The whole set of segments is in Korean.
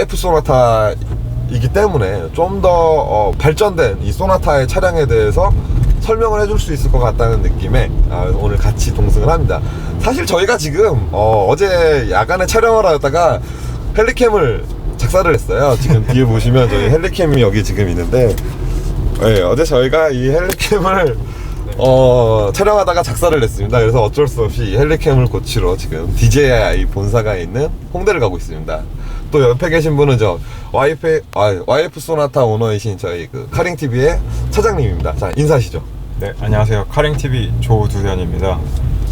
YF 소나타이기 때문에 좀 더 어, 발전된 이 소나타의 차량에 대해서 설명을 해줄 수 있을 것 같다는 느낌에 아, 오늘 같이 동승을 합니다. 사실 저희가 지금 어, 제 야간에 촬영을 하다가 헬리캠을 작사를 했어요. 지금 뒤에 보시면 저희 헬리캠이 여기 지금 있는데 네, 어제 저희가 이 헬리캠을 어, 촬영하다가 작사를 했습니다. 그래서 어쩔 수 없이 이 헬리캠을 고치러 지금 DJI 본사가 있는 홍대를 가고 있습니다. 또 옆에 계신 분은 저 YF, 아, YF 소나타 오너이신 저희 그 카링 TV의 차장님입니다. 자 인사하시죠. 네, 안녕하세요. 카링TV 조두현입니다.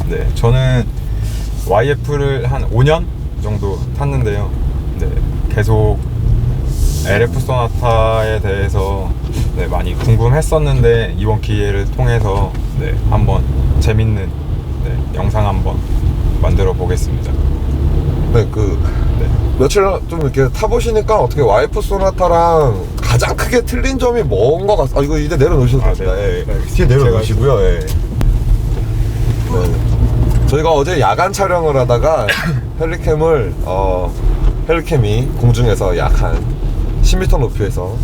네, 저는 YF를 한 5년 정도 탔는데요. 네, 계속 LF 소나타에 대해서 네, 많이 궁금했었는데 이번 기회를 통해서 네, 한번 재밌는 네, 영상 한번 만들어 보겠습니다. 네, 그 네. 며칠 좀 이렇게 타보시니까 어떻게 YF 소나타랑 가장 크게 틀린 점이 뭔 것 같... 아 이거 이제 내려놓으셔도 아, 됩니다. 네. 예. 네, 뒤에 내려놓으시고요. 예. 네. 저희가 어제 야간 촬영을 하다가 헬리캠을 어 헬리캠이 공중에서 약 한 10m 높이에서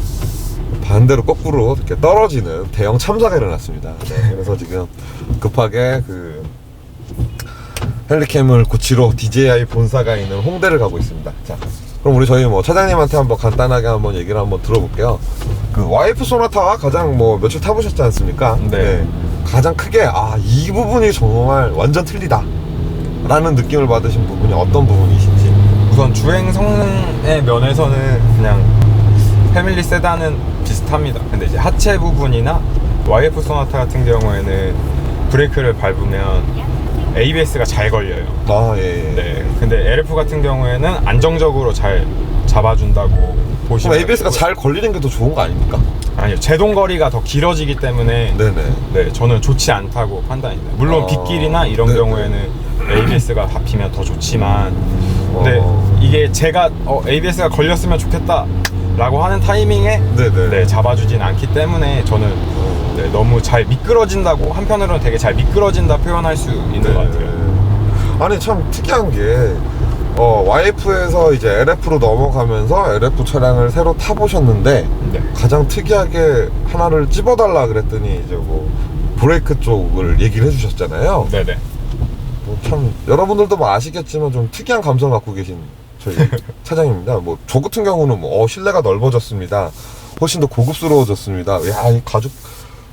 반대로 거꾸로 이렇게 떨어지는 대형 참사가 일어났습니다. 네, 그래서 지금 급하게 그 헬리캠을 고치러 DJI 본사가 있는 홍대를 가고 있습니다. 자, 그럼 우리 저희 뭐 차장님한테 한번 간단하게 한번 얘기를 한번 들어볼게요. 그 와이프 소나타 가장 뭐 며칠 타보셨지 않습니까? 네. 가장 크게 아 이 부분이 정말 완전 틀리다. 라는 느낌을 받으신 부분이 어떤 부분이신지. 우선 주행 성능의 면에서는 그냥 패밀리 세단은 비슷합니다. 근데 이제 하체 부분이나 YF 소나타 같은 경우에는 브레이크를 밟으면 ABS가 잘 걸려요. 아, 예. 예. 네. 근데 LF 같은 경우에는 안정적으로 잘 잡아준다고 그럼 보시면 ABS가 되고요. 잘 걸리는 게 더 좋은 거 아닙니까? 아니요 제동 거리가 더 길어지기 때문에 네네. 네 저는 좋지 않다고 판단입니다. 물론 아, 빗길이나 이런 네네. 경우에는 ABS가 잡히면 더 좋지만 근데 어. 이게 제가 어, ABS가 걸렸으면 좋겠다 라고 하는 타이밍에 네네. 네, 잡아주진 않기 때문에 저는 네, 너무 잘 미끄러진다고 한편으로는 되게 잘 미끄러진다 표현할 수 있는 것 같아요. 네. 아니 참 특이한 게 어, YF에서 이제 LF로 넘어가면서 LF 차량을 새로 타보셨는데 네. 가장 특이하게 하나를 찝어달라 그랬더니 이제 뭐 브레이크 쪽을 얘기를 해주셨잖아요. 네네. 뭐참 여러분들도 뭐 아시겠지만 좀 특이한 감성 을 갖고 계신 저희 차장입니다. 뭐 저 같은 경우는 뭐 어, 실내가 넓어졌습니다. 훨씬 더 고급스러워졌습니다. 야, 이 가죽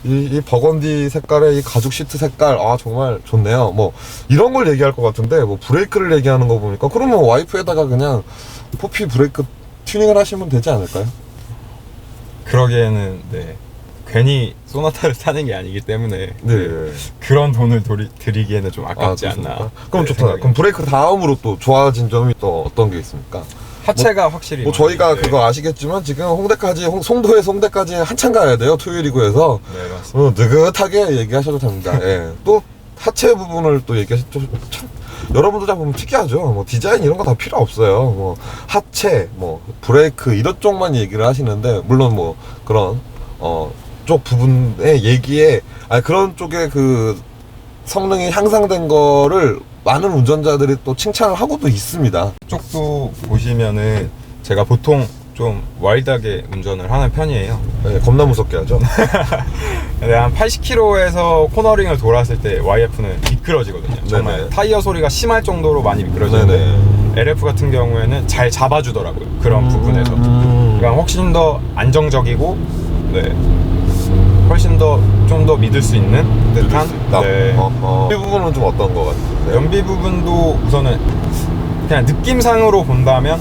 이, 이 버건디 색깔의 이 가죽 시트 색깔 아 정말 좋네요. 뭐 이런 걸 얘기할 것 같은데 뭐 브레이크를 얘기하는 거 보니까 그러면 와이프에다가 그냥 포피 브레이크 튜닝을 하시면 되지 않을까요? 그러기에는 네. 괜히 소나타를 타는 게 아니기 때문에 네. 그런 돈을 도리, 드리기에는 좀 아깝지 그렇습니까? 않나. 그럼 네, 좋다. 생각이 그럼 브레이크 다음으로 또 좋아진 점이 또 어떤 게 있습니까? 하체가 확실히 뭐 많이- 저희가 네. 그거 아시겠지만 지금 홍대까지 홍- 송도에서 홍대까지 한참 가야 돼요 토요일이고 해서 네 맞습니다. 어, 느긋하게 얘기하셔도 됩니다. 예. 또 하체 부분을 또 얘기하시 좀 참, 여러분들 다 보면 특이하죠. 뭐 디자인 이런 거 다 필요 없어요. 뭐 하체, 뭐 브레이크 이런 쪽만 얘기를 하시는데 물론 뭐 그런 어 쪽 부분의 얘기에 아 그런 쪽에 그 성능이 향상된 거를 많은 운전자들이 또 칭찬을 하고도 있습니다. 쪽도 보시면은 제가 보통 좀 와일드하게 운전을 하는 편이에요. 예, 겁나 무섭게 하죠. 근데 한 80km에서 코너링을 돌았을 때 YF는 미끄러지거든요. 정말 네네. 타이어 소리가 심할 정도로 많이 미끄러지는데 네네. LF 같은 경우에는 잘 잡아주더라고요. 그런 음, 부분에서. 음. 그러니까 훨씬 더 안정적이고, 네. 훨씬 더 좀 더 믿을 수 있는 듯한. 네. 어, 어. 이 부분은 좀 어떤 거 같은데? 연비 부분도 우선은 그냥 느낌상으로 본다면,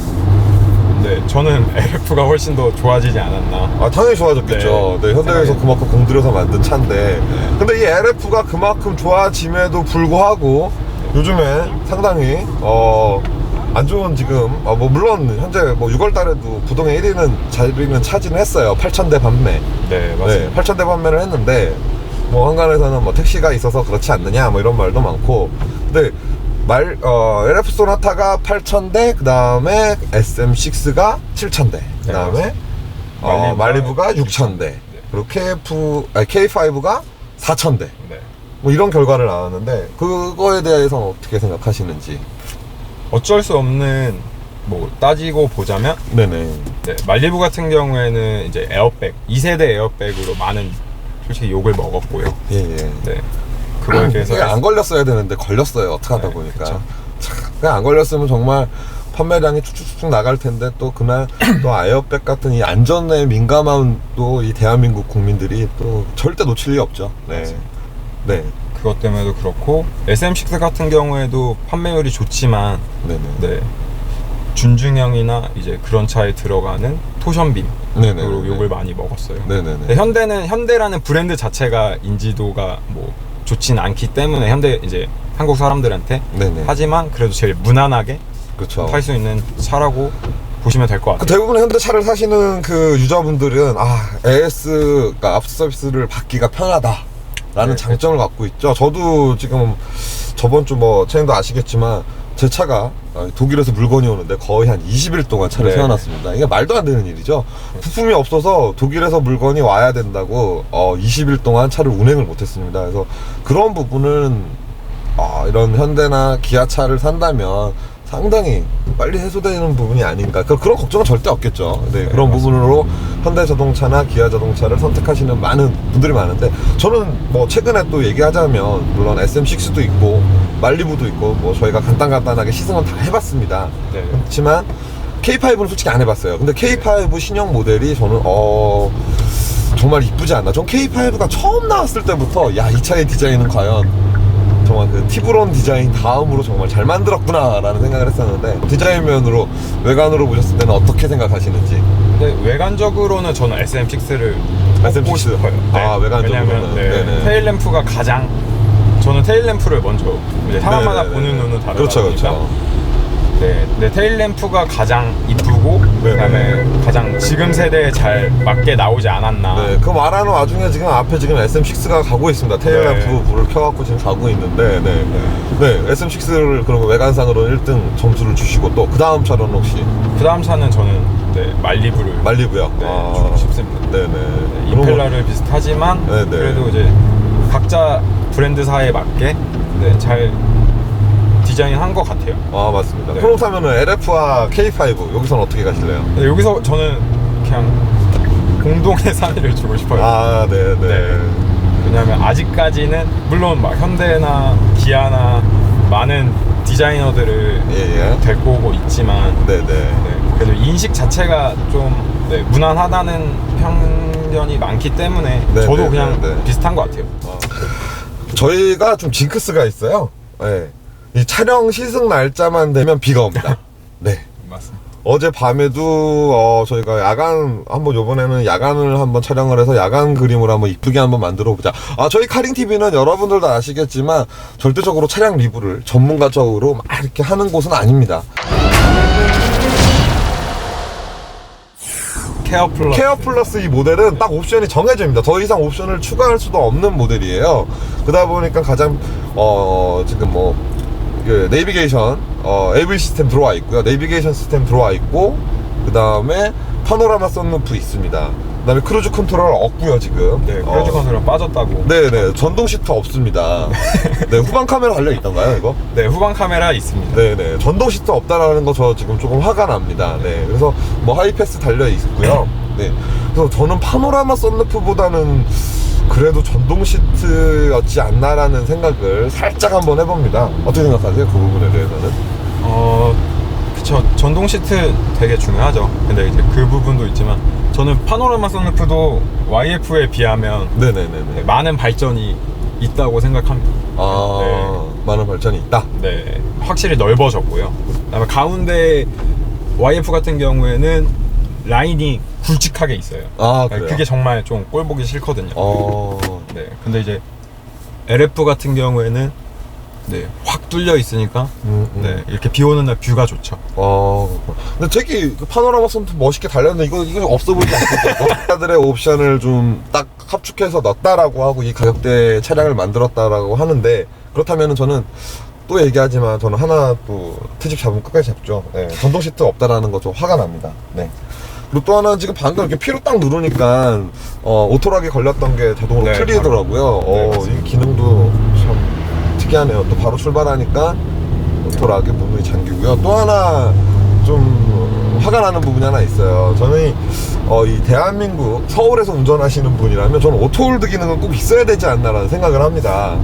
네, 저는 LF가 훨씬 더 좋아지지 않았나. 아 당연히 좋아졌겠죠. 네, 네. 현대에서 그만큼 공들여서 만든 차인데, 근데 이 LF가 그만큼 좋아짐에도 불구하고 요즘에 상당히 어. 안 좋은 지금 어, 뭐 물론 현재 뭐 6월 달에도 부동의 1위는 자리는 차지는 했어요. 8,000대 판매. 네, 네, 맞습니다. 8,000대 판매를 했는데 뭐 한간에서는 뭐 택시가 있어서 그렇지 않느냐 뭐 이런 말도 많고. 근데 말 어, LF 소나타가 8,000대 그 다음에 SM6가 7,000대 그 다음에 어, 말리부가 말리부가 6,000대 그리고 KF 아니, K5가 4,000대. 네. 뭐 이런 결과를 나왔는데 그거에 대해서 어떻게 생각하시는지 어쩔 수 없는 뭐 따지고 보자면 네네. 네, 말리부 같은 경우에는 이제 에어백 2세대 에어백으로 많은 솔직히 욕을 먹었고요. 예, 예. 네. 그거에 이게 안 걸렸어야 되는데 걸렸어요. 어떻게 하다 네, 보니까. 그쵸. 참, 그냥 안 걸렸으면 정말 판매량이 쭉쭉쭉 나갈 텐데 또 그날 또 아이어백 같은 이 안전에 민감한 또 이 대한민국 국민들이 또 절대 놓칠 리 없죠. 네. 맞아요. 네. 그것 때문에도 그렇고 SM6 같은 경우에도 판매율이 좋지만 네네. 네. 준중형이나 이제 그런 차에 들어가는 토션빔 네네. 으로 욕을 많이 먹었어요. 네네네. 근데 현대는 현대라는 브랜드 자체가 인지도가 뭐 좋진 않기 때문에 현대 이제 한국 사람들한테 네네. 하지만 그래도 제일 무난하게 그렇죠. 탈 수 있는 차라고 보시면 될것그 같아요. 대부분 현대차를 사시는 그 유저분들은 아 AS 그러니까 앞서 서비스를 받기가 편하다 라는 네, 장점을 갖고 있죠. 저도 지금 저번 주 뭐 채널도 아시겠지만 제 차가 어, 독일에서 물건이 오는데 거의 한 20일 동안 차를 네. 세워놨습니다. 이게 말도 안 되는 일이죠. 부품이 없어서 독일에서 물건이 와야 된다고 어, 20일 동안 차를 운행을 못했습니다. 그래서 그런 부분은 아, 이런 현대나 기아차를 산다면 상당히 빨리 해소되는 부분이 아닌가. 그- 그런 걱정은 절대 없겠죠. 네, 그런 맞습니다. 부분으로 현대 자동차나 기아 자동차를 선택하시는 많은 분들이 많은데 저는 뭐 최근에 또 얘기하자면 물론 SM6도 있고 말리부도 있고 뭐 저희가 간단간단하게 시승은 다 해봤습니다. 네. 그렇지만 K5는 솔직히 안 해봤어요. 근데 K5 신형 모델이 저는 어 정말 이쁘지 않나. 전 K5가 처음 나왔을 때부터 야 이 차의 디자인은 과연 정말 그 티브론 디자인 다음으로 정말 잘 만들었구나라는 생각을 했었는데 디자인 면으로 외관으로 보셨을 때는 어떻게 생각하시는지 근데 외관적으로는 저는 SM6를 SM6. 뽑고 싶어요. 아, 외관적으로는. 왜냐면 네, 네네. 테일 램프가 가장 저는 테일 램프를 먼저 이제 사람마다 네네네. 보는 눈은 다르다 그렇죠 보니까 네, 네, 테일 램프가 가장 이쁘고 네네. 그다음에 가장 지금 세대에 잘 맞게 나오지 않았나. 네, 그 말하는 와중에 지금 앞에 지금 SM6가 가고 있습니다. 테일 램프 네. 불을 켜갖고 지금 가고 있는데, 네. 네, SM6를 그러면 외관상으로는 1등 점수를 주시고 또 그 다음 차로는 혹시 그 다음 차는 저는 네, 말리부를 말리고요. 네, 주고 싶습니다. 네네. 네, 임펠러를 비슷하지만 네네. 그래도 이제 각자 브랜드사에 맞게 네, 잘 디자인한 것 같아요. 아 맞습니다. 네. 그렇다면은 LF와 K5 여기서는 어떻게 가실래요? 근데 여기서 저는 그냥 공동의 3위를 주고 싶어요. 아, 네네. 네. 왜냐하면 아직까지는 물론 막 현대나 기아나 많은 디자이너들을 예, 예. 데리고 오고 있지만 네네. 네, 그래도 인식 자체가 좀 네, 무난하다는 편견이 많기 때문에 네, 저도 네, 그냥 네, 네. 비슷한 것 같아요. 저희가 좀 징크스가 있어요. 네. 이 촬영 시승 날짜만 되면 비가 옵니다. 네. 맞습니다. 어제 밤에도 어 저희가 야간 한번 요번에는 야간을 한번 촬영을 해서 야간 그림으로 한번 이쁘게 한번 만들어 보자. 아 저희 카링 TV는 여러분들도 아시겠지만 절대적으로 차량 리뷰를 전문가적으로 막 이렇게 하는 곳은 아닙니다. 케어 플러스. 케어 플러스 이 모델은 딱 옵션이 정해집니다. 더 이상 옵션을 추가할 수도 없는 모델이에요. 그러다 보니까 가장 어 지금 뭐 그 내비게이션 어 AV 시스템 들어와 있고요. 내비게이션 시스템 들어와 있고 그 다음에 파노라마 썬루프 있습니다. 그 다음에 크루즈 컨트롤 없고요 지금. 네, 크루즈 어, 컨트롤 빠졌다고. 네네 전동 시트 없습니다. 네 후방 카메라 달려 있던가요 이거? 네, 후방 카메라 있습니다. 네네 전동 시트 없다라는 거 저 지금 조금 화가 납니다. 네 그래서 뭐 하이패스 달려 있고요. 네 그래서 저는 파노라마 썬루프보다는 그래도 전동 시트였지 않나라는 생각을 살짝 한번 해봅니다. 어떻게 생각하세요 그 부분에 대해서는? 어, 그쵸. 전동 시트 되게 중요하죠. 근데 이제 그 부분도 있지만 저는 파노라마 썬루프도 YF에 비하면 네네네네. 많은 발전이 있다고 생각합니다. 아 많은 발전이 있다. 네, 확실히 넓어졌고요. 그다음에 가운데 YF 같은 경우에는 라인이 굵직하게 있어요. 아 네, 그래요. 그게 정말 좀 꼴 보기 싫거든요. 어 네, 근데 이제 LF 같은 경우에는 네, 확 뚫려 있으니까 음, 음. 네, 이렇게 비 오는 날 뷰가 좋죠. 어, 그렇구나. 근데 되게 그 파노라마 썬트 멋있게 달렸는데 이거 이거 없어 보이지 않습니까? 차들의 옵션을 좀 딱 합축해서 넣었다라고 하고 이 가격대 차량을 만들었다라고 하는데 그렇다면은 저는 또 얘기하지만 저는 하나 또 트집 잡으면 끝까지 잡죠. 네, 전동 시트 없다라는 거 좀 화가 납니다. 네. 그리고 또 하나는 지금 방금 이렇게 피로 딱 누르니까 어, 오토락이 걸렸던 게 자동으로 네, 풀리더라고요. 바로. 네, 어, 이. 기능도 참 특이하네요. 또 바로 출발하니까 오토락에 문이 잠기고요. 또 하나 좀 화가 나는 부분이 하나 있어요. 저는 어, 이 대한민국 서울에서 운전하시는 분이라면 저는 오토홀드 기능은 꼭 있어야 되지 않나라는 생각을 합니다.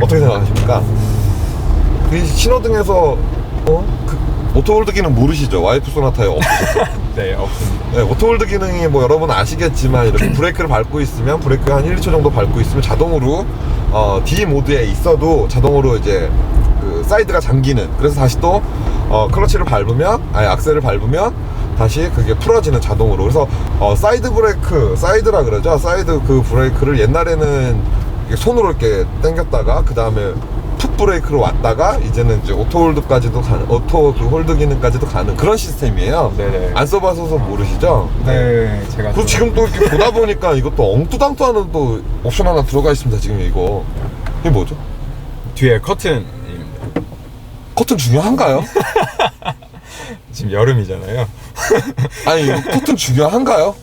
어떻게 생각하십니까? 그 신호등에서 어? 그 오토홀드 기능 모르시죠? 와이프 소나타에 없으죠? 네, 없습니다. 네, 오토홀드 기능이 뭐 여러분 아시겠지만 이렇게 브레이크를 밟고 있으면 브레이크 한 1, 2초 정도 밟고 있으면 자동으로 어, D 모드에 있어도 자동으로 이제 그 사이드가 잠기는 그래서 다시 또 어, 클러치를 밟으면 아니 악셀을 밟으면 다시 그게 풀어지는 자동으로 그래서 어, 사이드 브레이크 사이드라 그러죠 사이드 그 브레이크를 옛날에는 손으로 이렇게 당겼다가 그 다음에 풋 브레이크로 왔다가 이제는 이제 오토 홀드까지도 가는 오토 그 홀드 기능까지도 가는 그런 시스템이에요. 네네. 안 써봐서 모르시죠? 네, 제가 그리고 좀- 지금 또 이렇게 보다 보니까 이것도 엉뚜당뚜하는 또 옵션 하나 들어가 있습니다. 지금 이거 이게 뭐죠? 뒤에 커튼입니다. 커튼 중요한가요? 지금 여름이잖아요. 아니 이거 커튼 중요한가요?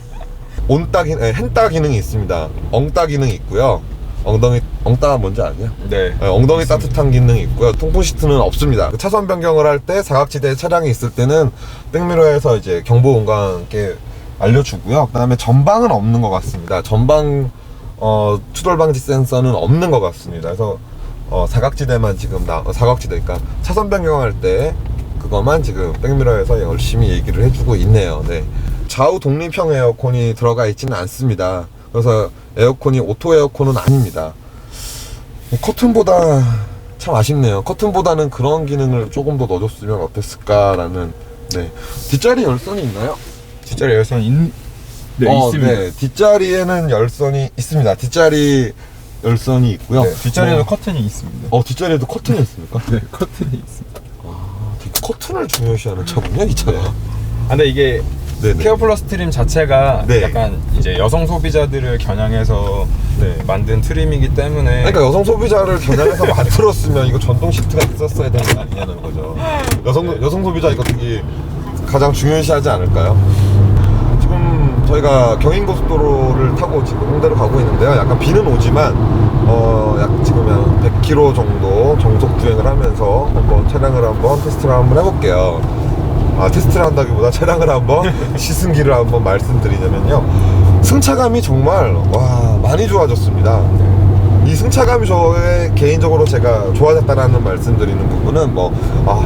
온따 기 헨따 기능이 있습니다. 엉따 기능이 있고요. 엉덩이 엉따가 뭔지 아니야? 네. 네, 엉덩이 따뜻한 기능이 있고요. 통풍 시트는 없습니다. 그 차선 변경을 할 때 사각지대 차량이 있을 때는 백미러에서 이제 경보 온관께 알려주고요. 그다음에 전방은 없는 것 같습니다. 전방 어, 추돌 방지 센서는 없는 것 같습니다. 그래서 어, 사각지대만 지금 나 어, 사각지대 그러니까 차선 변경할 때 그것만 지금 백미러에서 열심히 얘기를 해주고 있네요. 네. 좌우 독립형 에어컨이 들어가 있지는 않습니다. 그래서 에어컨이 오토 에어컨은 아닙니다. 커튼보다 참 아쉽네요. 커튼보다는 그런 기능을 조금 더 넣어줬으면 어땠을까라는. 네. 뒷자리 열선이 있나요? 뒷자리 열선 있... 네, 어, 있습니다. 네. 뒷자리에는 열선이 있습니다. 뒷자리 열선이 있고요. 네, 뒷자리에도 뭐- 커튼이 있습니다. 어, 뒷자리에도 커튼이 있습니까? 네, 커튼이 있습니다. 커튼을 중요시하는 차군요, 이 차가. 아, 근데 이게 네네. 케어 플러스 트림 자체가 네. 약간 이제 여성 소비자들을 겨냥해서 네, 만든 트림이기 때문에 그러니까 여성 소비자를 겨냥해서 만들었으면 이거 전동 시트가 있었어야 되는 거 아니냐는 거죠. 여성 여성 소비자 이거 되게 가장 중요시하지 않을까요? 지금 저희가 경인고속도로를 타고 지금 홍대로 가고 있는데요. 약간 비는 오지만 어약 지금 한 100km 정도 정속 주행을 하면서 한번 차량을 한번 테스트를 한번 해볼게요. 아 테스트를 한다기보다 차량을 한번 시승기를 한번 말씀드리자면요. 승차감이 정말 와 많이 좋아졌습니다. 이 승차감이 저의 개인적으로 제가 좋아졌다라는 말씀드리는 부분은 뭐아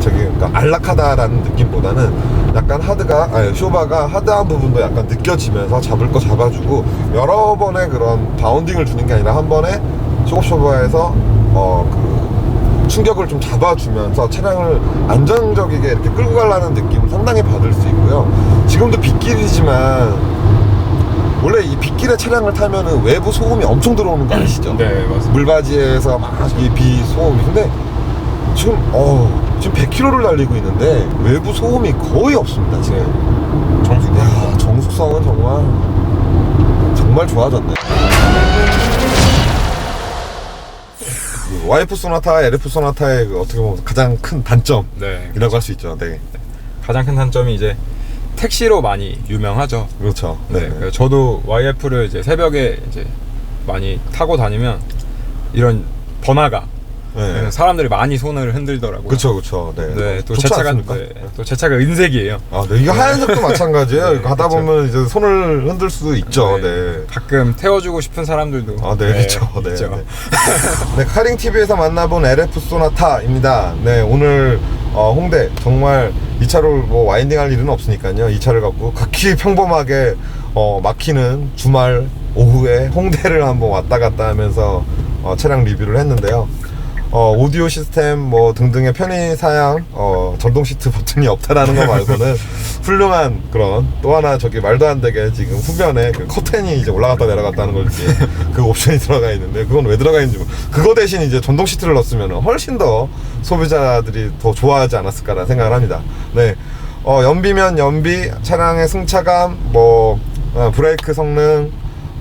저기 그러니까 안락하다라는 느낌보다는 약간 하드가 아니 쇼바가 하드한 부분도 약간 느껴지면서 잡을 거 잡아주고 여러 번의 그런 바운딩을 주는 게 아니라 한 번에 쇼쇼바에서 어그 충격을 좀 잡아주면서 차량을 안정적이게 이렇게 끌고 가려는 느낌을 상당히 받을 수 있고요. 지금도 빗길이지만 원래 이 빗길에 차량을 타면은 외부 소음이 엄청 들어오는 거 아시죠? 네 맞습니다. 물바지에서 막 이 비 소음이 근데 지금 어 지금 100km를 달리고 있는데 외부 소음이 거의 없습니다 지금. 정수 야 정숙성은 정말 정말 좋아졌네. 그 와이프 소나타, LF 소나타의 그 어떻게 보면 가장 큰 단점이라고 네 할 수 있죠. 네, 가장 큰 단점이 이제 택시로 많이 유명하죠. 그렇죠. 네, 그래서 저도 YF를 이제 새벽에 이제 많이 타고 다니면 이런 번화가 네. 사람들이 많이 손을 흔들더라고요. 그렇죠, 그렇죠. 네. 네, 또 좋지 제 차가 않습니까? 네, 또제 차가 은색이에요. 아, 네. 이거 하얀색도 마찬가지예요. 네, 하다 그쵸. 보면 이제 손을 흔들 수 있죠. 네. 가끔 태워주고 싶은 사람들도 아, 네, 그렇죠. 네, 있죠. 네. 네, 카링 TV에서 만나본 LF 소나타입니다. 네, 오늘 어, 홍대 정말 이 차로 뭐 와인딩할 일은 없으니까요. 이 차를 갖고 극히 평범하게 어, 막히는 주말 오후에 홍대를 한번 왔다 갔다 하면서 어, 차량 리뷰를 했는데요. 어, 오디오 시스템 뭐 등등의 편의 사양, 어, 전동 시트 버튼이 없다라는 거 말고는 훌륭한 그런 또 하나 저기 말도 안 되게 지금 후면에 그 커튼이 이제 올라갔다 내려갔다 하는 걸지 그 옵션이 들어가 있는데 그건 왜 들어가 있는지 모르- 그거 대신 이제 전동 시트를 넣었으면 훨씬 더 소비자들이 더 좋아하지 않았을까라는 생각을 합니다. 네. 어, 연비면 연비, 차량의 승차감, 뭐, 어, 브레이크 성능,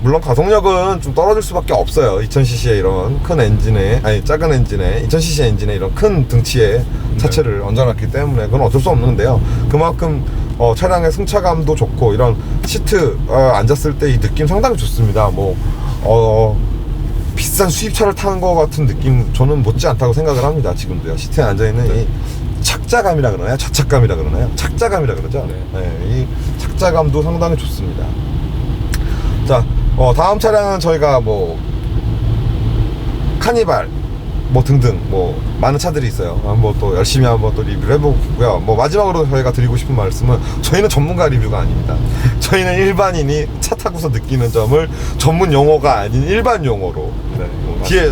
물론 가속력은 좀 떨어질 수밖에 없어요. 2000cc의 이런 큰 엔진에, 아니, 작은 엔진에, 2000cc 엔진에 이런 큰 등치의 차체를 얹어놨기 때문에 그건 어쩔 수 없는데요. 그만큼 어, 차량의 승차감도 좋고, 이런 시트 어, 앉았을 때 이 느낌 상당히 좋습니다. 뭐, 어, 비싼 수입차를 타는 것 같은 느낌 저는 못지 않다고 생각을 합니다 지금도요 시트에 앉아 있는 네. 이 착자감이라 그러나요? 자착감이라 그러나요? 착자감이라 그러죠? 네. 이 착자감도 상당히 좋습니다 자 어, 다음 차량은 저희가 뭐 카니발 뭐 등등 뭐 많은 차들이 있어요. 한번 또 열심히 한번 또 리뷰를 해보고요. 뭐 마지막으로 저희가 드리고 싶은 말씀은 저희는 전문가 리뷰가 아닙니다. 저희는 일반인이 차 타고서 느끼는 점을 전문 용어가 아닌 일반 용어로 네, 뭐 뒤에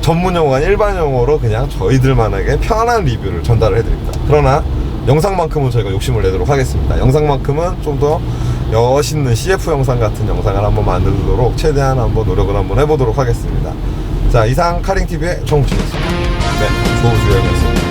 전문 용어가 아닌 일반 용어로 그냥 저희들만에게 편안한 리뷰를 전달을 해드립니다. 그러나 영상만큼은 저희가 욕심을 내도록 하겠습니다. 영상만큼은 좀더 멋있는 CF 영상 같은 영상을 한번 만들도록 최대한 한번 노력을 한번 해보도록 하겠습니다. 자 이상 카링TV의 정우진이었습니다. 네, 조우주연이었습니다.